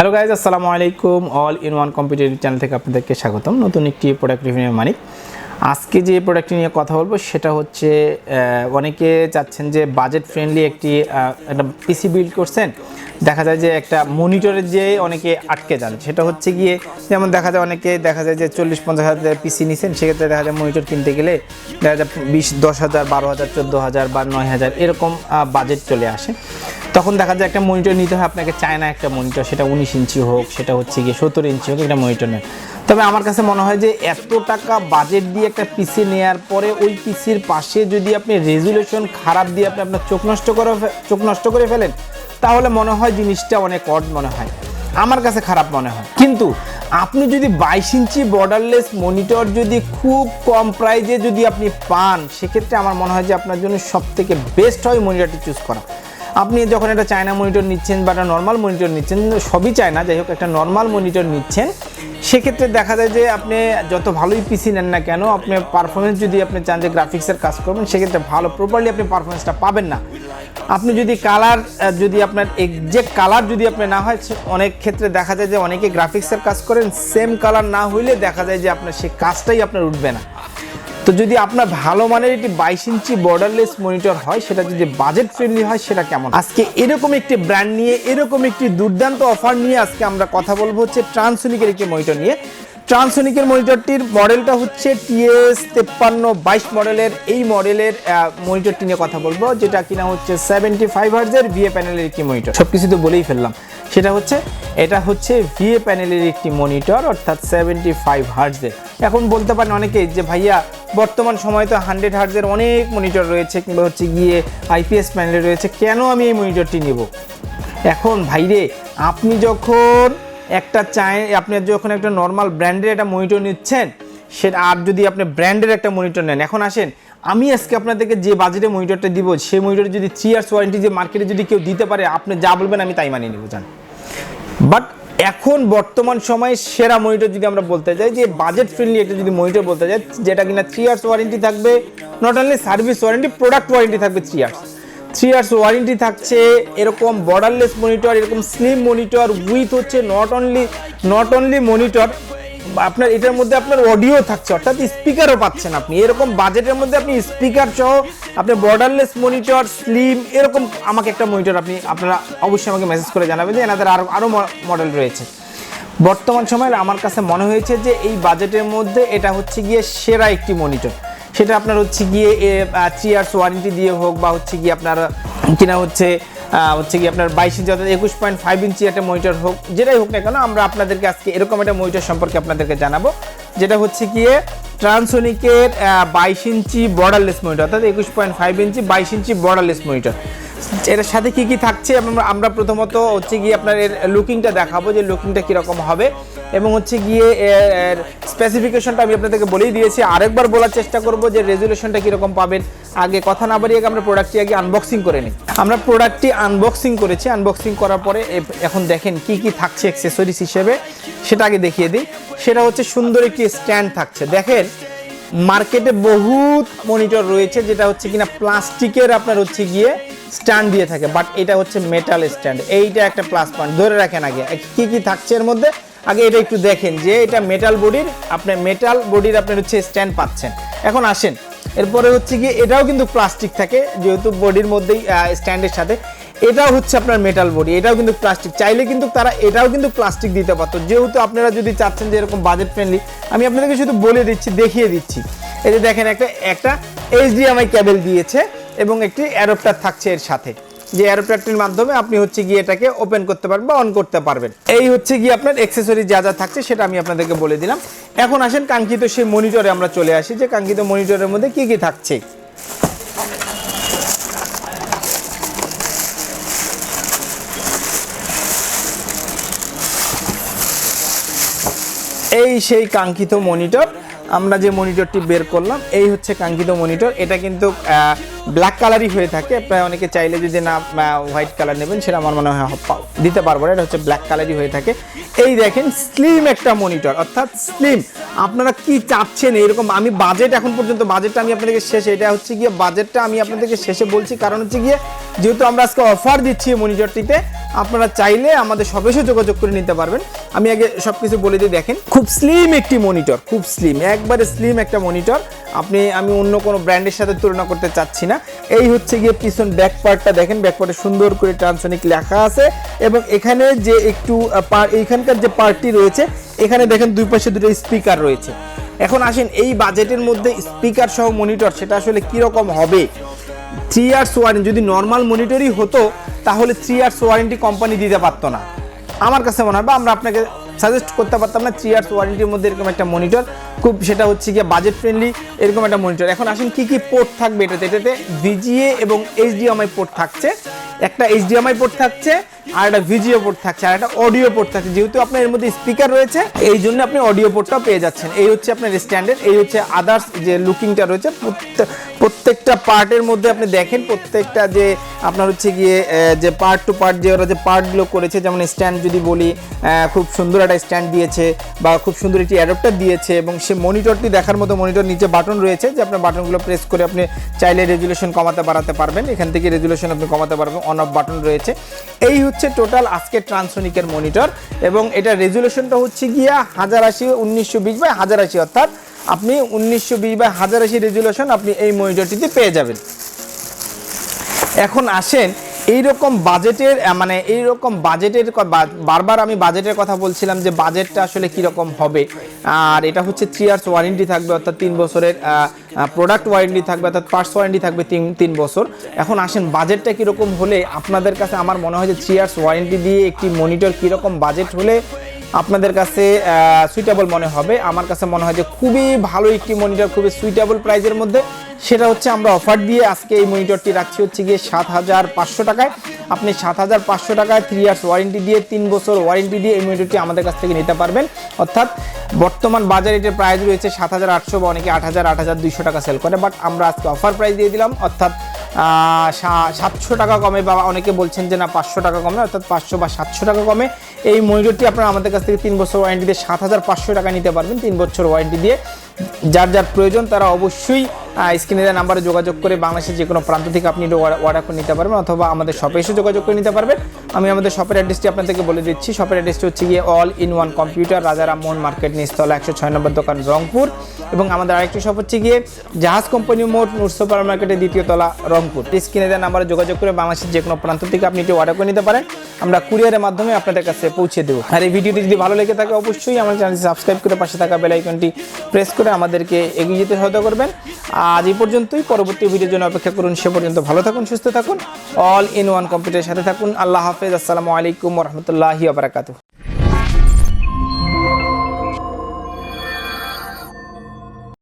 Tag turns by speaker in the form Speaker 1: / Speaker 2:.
Speaker 1: Hello guys আসসালামু আলাইকুম all in one competitive channel থেকে আপনাদেরকে স্বাগতম। নতুন একটি প্রোডাক্ট রিভিউ মানিক। আজকে যে প্রোডাক্টটি নিয়ে কথা বলব, সেটা হচ্ছে অনেকে চাচ্ছেন যে বাজেট ফ্রেন্ডলি একটি একটা পিসি বিল্ড করছেন। দেখা যায় যে একটা মনিটরের যে অনেকে আটকে যান, সেটা হচ্ছে গিয়ে, যেমন দেখা যায় অনেকে, দেখা যায় যে চল্লিশ পঞ্চাশ হাজার পিসি নিছেন, সেক্ষেত্রে দেখা যায় মনিটর কিনতে গেলে দেখা যায় বিশ, দশ হাজার, বারো হাজার, চোদ্দ হাজার বা নয় হাজার এরকম বাজেট চলে আসে। তখন দেখা যায় একটা মনিটর নিতে হয়, আপনাকে চায়না একটা মনিটর সেটা উনিশ ইঞ্চি হোক, সেটা হচ্ছে গিয়ে সত্তর ইঞ্চি হোক, একটা মনিটর নেয় তবে আমার কাছে মনে হয় যে এত টাকা বাজেট দিয়ে একটা পিসি নেওয়ার পরে ওই পিসির পাশে যদি আপনি রেজুলেশন খারাপ দিয়ে আপনি আপনার চোখ নষ্ট করে চোখ নষ্ট করে ফেলেন, তাহলে মনে হয় জিনিসটা অনেক অড মনে হয়। আমার কাছে খারাপ মনে হয়। কিন্তু আপনি যদি বাইশ ইঞ্চি বর্ডারলেস মনিটর যদি খুব কম প্রাইজে যদি আপনি পান, সেক্ষেত্রে আমার মনে হয় যে আপনার জন্য সব থেকে বেস্ট হয় মনিটরটি চুজ করা। আপনি যখন একটা চায়না মনিটর নিচ্ছেন বা একটা নর্মাল মনিটর নিচ্ছেন সবই চায়না যাই হোক, একটা নর্মাল মনিটর নিচ্ছেন, সেক্ষেত্রে দেখা যায় যে আপনি যত ভালোই পিসি নেন না কেন, আপনি পারফরমেন্স যদি আপনি চান যে গ্রাফিক্সের কাজ করবেন, সেক্ষেত্রে ভালো প্রপারলি আপনি পারফরমেন্সটা পাবেন না। আপনি যদি কালার যদি আপনার এক্সাক্ট কালার যদি আপনি না হয় অনেক ক্ষেত্রে দেখা যায় যে অনেকে গ্রাফিক্সের কাজ করেন সেম কালার না হইলে দেখা যায় যে আপনার সেই কাজটাই আপনার উঠবে না। তো যদি আপনার ভালো মানের একটি বাইশ ইঞ্চি বর্ডারলেস মনিটর হয়, সেটা যদি বাজেট ফ্রেন্ডলি হয়, সেটা কেমন? আজকে এরকম একটি ব্র্যান্ড নিয়ে, এরকম একটি দুর্দান্ত অফার নিয়ে আজকে আমরা কথা বলব হচ্ছে ট্রান্সোনিকের একটি মনিটর নিয়ে। ট্রান্সোনিকের মনিটরটির মডেলটা হচ্ছে টিএস তেপ্পান্ন বাইশ মডেলের, এই মডেলের মনিটরটি নিয়ে কথা বলব, যেটা কিনা হচ্ছে সেভেন্টি ফাইভ হার্জের ভিএ প্যানেলের একটি মনিটর সব কিছু তো বলেই ফেললাম। সেটা হচ্ছে, এটা হচ্ছে ভিএ প্যানেলের একটি মনিটর, অর্থাৎ সেভেন্টি ফাইভ হার্জের এখন বলতে পারেন অনেকেই যে, ভাইয়া, বর্তমান সময় তো হান্ড্রেড হার্জের অনেক মনিটর রয়েছে কিংবা হচ্ছে গিয়ে আইপিএস প্যানেলে রয়েছে, কেন আমি এই মনিটরটি নেব? এখন ভাইরে, আপনি যখন একটা চাই আপনি যখন একটা নর্মাল ব্র্যান্ডের একটা মনিটর নিচ্ছেন, সেটা আর যদি আপনি ব্র্যান্ডের একটা মনিটর নেন, এখন আসেন, আমি আজকে আপনাদেরকে যে বাজেটে মনিটরটা দিব, সেই মনিটরে যদি থ্রি ইয়ার্স ওয়ারেন্টি যে মার্কেটে যদি কেউ দিতে পারে, আপনি যা বলবেন আমি তাই মানিয়ে নেব, জান। বাট এখন বর্তমান সময়ে সেরা মনিটর যদি আমরা বলতে যাই, যে বাজেট ফ্রেন্ডলি একটা যদি মনিটর বলতে যাই, যেটা কিনা থ্রি ইয়ার্স ওয়ারেন্টি থাকবে not only service warranty product warranty থাকবে three years three years warranty থাকছে, এরকম বর্ডারলেস মনিটর এরকম স্লিম মনিটর উইথ হচ্ছে not only not only monitor আপনার এটার মধ্যে আপনার অডিও থাকছে, অর্থাৎ স্পিকারও পাচ্ছেন আপনি। এরকম বাজেটের মধ্যে আপনি স্পিকার সহ আপনি বর্ডারলেস মনিটর স্লিম এরকম আমাকে একটা মনিটর আপনি, আপনারা অবশ্যই আমাকে মেসেজ করে জানাবেন যে এনাদের আরও আরও মডেল রয়েছে। বর্তমান সময়ে আমার কাছে মনে হয়েছে যে এই বাজেটের মধ্যে এটা হচ্ছে গিয়ে সেরা একটি মনিটর সেটা আপনার হচ্ছে গিয়ে থ্রি ইয়ার্স ওয়ারেন্টি দিয়ে হোক বা হচ্ছে গিয়ে আপনার, কিনা হচ্ছে হচ্ছে কি আপনার বাইশ ইঞ্চি অর্থাৎ একুশ পয়েন্ট ফাইভ ইঞ্চি একটা মনিটর হোক, যেটাই হোক না কেন, আমরা আপনাদেরকে আজকে এরকম একটা মনিটর সম্পর্কে আপনাদেরকে জানাব, যেটা হচ্ছে গিয়ে ট্রান্সোনিকের বাইশ ইঞ্চি বর্ডারলেস মনিটর অর্থাৎ একুশ পয়েন্ট ফাইভ ইঞ্চি, বাইশ ইঞ্চি বর্ডারলেস মনিটর এটার সাথে কি কি থাকছে? আমরা প্রথমত হচ্ছে গিয়ে আপনার এর লুকিংটা দেখাবো যে লুকিংটা কীরকম হবে। এবং হচ্ছে গিয়ে এর স্পেসিফিকেশনটা আমি আপনাদেরকে বলেই দিয়েছি। আরেকবার বলার চেষ্টা করব যে রেজুলেশনটা কীরকম পাবেন। আগে কথা না বাড়িয়ে আমরা প্রোডাক্টটি আগে আনবক্সিং করে নিই। আমরা প্রোডাক্টটি আনবক্সিং করেছি। আনবক্সিং করার পরে এখন দেখেন কি কি থাকছে অ্যাক্সেসরিজ হিসেবে। সেটা আগে দেখিয়ে দিই। সেটা হচ্ছে সুন্দর একটি স্ট্যান্ড থাকছে। দেখেন মার্কেটে বহুত মনিটর রয়েছে, যেটা হচ্ছে কিনা প্লাস্টিকের আপনার হচ্ছে গিয়ে স্ট্যান্ড দিয়ে থাকে। বাট এটা হচ্ছে মেটাল স্ট্যান্ড এইটা একটা প্লাস পয়েন্ট ধরে রাখেন আগে। কি কি থাকছে এর মধ্যে? আগে এটা একটু দেখেন যে এটা মেটাল বডির আপনি মেটাল বডির আপনার হচ্ছে স্ট্যান্ড পাচ্ছেন। এখন আসেন, এরপরে হচ্ছে গিয়ে এটাও কিন্তু প্লাস্টিক থাকে, যেহেতু বডির মধ্যেই স্ট্যান্ডের সাথে। এটাও হচ্ছে আপনার মেটাল বডি এটাও কিন্তু প্লাস্টিক চাইলে কিন্তু তারা এটাও কিন্তু প্লাস্টিক দিতে পারতো। যেহেতু আপনারা যদি চাচ্ছেন যে এরকম বাজেট ফ্রেন্ডলি আমি আপনাদেরকে শুধু বলে দিচ্ছি, দেখিয়ে দিচ্ছি। এই যে দেখেন একটা একটা এইচডিএমআই ক্যাবেল দিয়েছে এবং একটি অ্যাডপ্টার থাকছে এর সাথে। যে অ্যাডপ্টারটির মাধ্যমে আপনি হচ্ছে গিয়ে এটাকে ওপেন করতে পারবেন বা অন করতে পারবেন। এই হচ্ছে গিয়ে আপনার অ্যাক্সেসরি যা যা থাকছে সেটা আমি আপনাদেরকে বলে দিলাম। এখন আসেন কাঙ্ক্ষিত সেই মনিটরে আমরা চলে আসি যে কাঙ্ক্ষিত মনিটরের মধ্যে কি কি থাকছে। এই সেই কাঙ্ক্ষিত মনিটর আমরা যে মনিটরটি বের করলাম, এই হচ্ছে কাঙ্ক্ষিত মনিটর এটা কিন্তু ব্ল্যাক কালারই হয়ে থাকে। প্রায় অনেকে চাইলে যদি না হোয়াইট কালার নেবেন, সেটা আমার মনে হয় দিতে পারব না, এটা হচ্ছে ব্ল্যাক কালারই হয়ে থাকে। এই দেখেন স্লিম একটা মনিটর অর্থাৎ স্লিম আপনারা কি চাচ্ছেন এরকম? আমি বাজেট এখন পর্যন্ত বাজেটটা আমি আপনাদেরকে শেষে, এটা হচ্ছে গিয়ে বাজেটটা আমি আপনাদেরকে শেষে বলছি। কারণ হচ্ছে গিয়ে, যেহেতু আমরা আজকে অফার দিচ্ছি এই মনিটরটিতে আপনারা চাইলে আমাদের সব এসে যোগাযোগ করে নিতে পারবেন। আমি আগে সব কিছু বলে দিয়ে দেখেন, খুব স্লিম একটি মনিটর খুব স্লিম একবারে স্লিম একটা মনিটর আপনি, আমি অন্য কোনো ব্র্যান্ডের সাথে তুলনা করতে চাচ্ছি না। এই হচ্ছে গিয়ে পিছন ব্যাক পার্টটা দেখেন ব্যাক পার্টে সুন্দর করে ট্রান্সনিক লেখা আছে এবং এখানে যে একটু এইখানকার যে পার্টটি রয়েছে, এখানে দেখেন দুই পাশে দুটো স্পিকার রয়েছে। এখন আসেন, এই বাজেটের মধ্যে স্পিকার সহ মনিটর সেটা আসলে কীরকম হবে? থ্রি ইয়ার্স ওয়ারেন্টি যদি নর্মাল মনিটরই হতো, তাহলে থ্রি ইয়ার্স ওয়ারেন্টি কোম্পানি দিতে পারতো না। আমার কাছে মনে হয় বা আমরা আপনাকে সাজেস্ট করতে পারতাম না। থ্রি ইয়ার্স ওয়ারেন্টির মধ্যে এরকম একটা মনিটর খুব সেটা হচ্ছে গিয়ে বাজেট ফ্রেন্ডলি এরকম একটা মনিটর এখন আসেন কি কি পোর্ট থাকবে এটাতে? এটাতে ভিজিএ এবং এইচডিএমআই পোর্ট থাকছে। একটা এইচডিএমআই পোর্ট থাকছে, আর একটা ভিজিও পোর্ট থাকছে, আর একটা অডিও পোর্ট থাকছে। যেহেতু আপনার এর মধ্যে স্পিকার রয়েছে, এই জন্য আপনি অডিও পোর্টটাও পেয়ে যাচ্ছেন। এই হচ্ছে আপনার স্ট্যান্ডার্ড এই হচ্ছে আদার্স যে লুকিংটা রয়েছে প্রত্যেক- প্রত্যেকটা পার্টের মধ্যে আপনি দেখেন, প্রত্যেকটা যে আপনার হচ্ছে গিয়ে যে পার্ট টু পার্ট যে ওরা যে পার্টগুলো করেছে, যেমন স্ট্যান্ড যদি বলি খুব সুন্দর একটা স্ট্যান্ড দিয়েছে, বা খুব সুন্দর একটি অ্যাডাপ্টার দিয়েছে, এবং সে মনিটরটি দেখার মতো মনিটর নিচে বাটন রয়েছে, যে আপনার বাটনগুলো প্রেস করে আপনি চাইলে রেজুলেশন কমাতে বাড়াতে পারবেন। এখান থেকে রেজুলেশন আপনি কমাতে পারবেন। অন অফ বাটন রয়েছে। এই হচ্ছে টোটাল আজকে ট্রান্সোনিকের মনিটর এবং এটা রেজুলেশনটা হচ্ছে গিয়া হাজার আশি, উনিশশো বিশ বাই হাজার আশি অর্থাৎ আপনি উনিশশো বিশ বাই হাজার আশি রেজুলেশন আপনি এই মনিটরটিতে পেয়ে যাবেন। এখন আসেন এইরকম বাজেটের মানে এইরকম বাজেটের বারবার আমি বাজেটের কথা বলছিলাম যে বাজেটটা আসলে কীরকম হবে। আর এটা হচ্ছে থ্রি ইয়ার্স ওয়ারেন্টি থাকবে, অর্থাৎ তিন বছরের প্রোডাক্ট ওয়ারেন্টি থাকবে, অর্থাৎ পার্টস ওয়ারেন্টি থাকবে তিন তিন বছর। এখন আসেন বাজেটটা কীরকম হলে আপনাদের কাছে আমার মনে হয় যে থ্রি ইয়ার্স ওয়ারেন্টি দিয়ে একটি মনিটর কীরকম বাজেট হলে আপনাদের কাছে সুইটেবল মনে হবে। আমার কাছে মনে হয় যে খুবই ভালো একটি মনিটর খুবই সুইটেবল প্রাইজের মধ্যে। সেটা হচ্ছে আমরা অফার দিয়ে আজকে এই মনিটরটি রাখছি হচ্ছে গিয়ে সাত হাজার পাঁচশো টাকায়। আপনি সাত হাজার পাঁচশো টাকায় থ্রি ইয়ার্স ওয়ারেন্টি দিয়ে, তিন বছর ওয়ারেন্টি দিয়ে এই মনিটরটি আমাদের কাছ থেকে নিতে পারবেন। অর্থাৎ বর্তমান বাজারে এটার প্রাইস রয়েছে, সাত হাজার আটশো বা অনেকে আট হাজার আট হাজার দুইশো টাকা সেল করে। বাট আমরা আজকে অফার প্রাইস দিয়ে দিলাম। অর্থাৎ সাতশো টাকা কমে বা অনেকে বলছেন যে না, পাঁচশো টাকা কমে, অর্থাৎ পাঁচশো বা সাতশো টাকা কমে। এই মনিটরটি আপনারা আমাদের কাছ থেকে তিন বছর ওয়ারেন্টি দিয়ে সাত হাজার পাঁচশো টাকা নিতে পারবেন, তিন বছর ওয়ারেন্টি দিয়ে। যার যার প্রয়োজন, তারা অবশ্যই স্ক্রিনে দেওয়া নাম্বারে যোগাযোগ করে বাংলাদেশের যে কোনো প্রান্ত থেকে আপনি অর্ডার করে নিতে পারবেন অথবা আমাদের শপে এসে যোগাযোগ করে নিতে পারবেন। আমি আমাদের শপের অ্যাড্রেসটি আপনাদেরকে বলে দিচ্ছি। শপের অ্যাড্রেসটি হচ্ছে গিয়ে all in one computer Rajaram Mohan market নিস্তলা একশো ছয় নম্বর দোকান, রংপুর। এবং আমাদের আরেকটি শপ হচ্ছে গিয়ে জাহাজ কোম্পানি মোট নূর সুপার মার্কেটের দ্বিতীয় তলা, রংপুর। স্ক্রিনে দেওয়া নাম্বারে যোগাযোগ করে বাংলাদেশের যে কোনো প্রান্ত থেকে আপনি এটি অর্ডার করে নিতে পারেন। আমরা কুরিয়ারের মাধ্যমে আপনাদের কাছে পৌঁছে দেবো। আর এই ভিডিওটি যদি ভালো লেগে থাকে অবশ্যই আমার চ্যানেলটি সাবস্ক্রাইব করে পাশে থাকা বেল আইকনটি প্রেস করে আমাদেরকে এগিয়ে যেতে সহায়তা করবেন। আজ এই পর্যন্তই। পরবর্তী ভিডিওর জন্য অপেক্ষা করুন। সে পর্যন্ত ভালো থাকুন, সুস্থ থাকুন। অল ইন ওয়ান কম্পিউটারের সাথে থাকুন। আল্লাহ হাফেজ। আসসালামু আলাইকুম রহমতুল্লাহি আবরাকাতু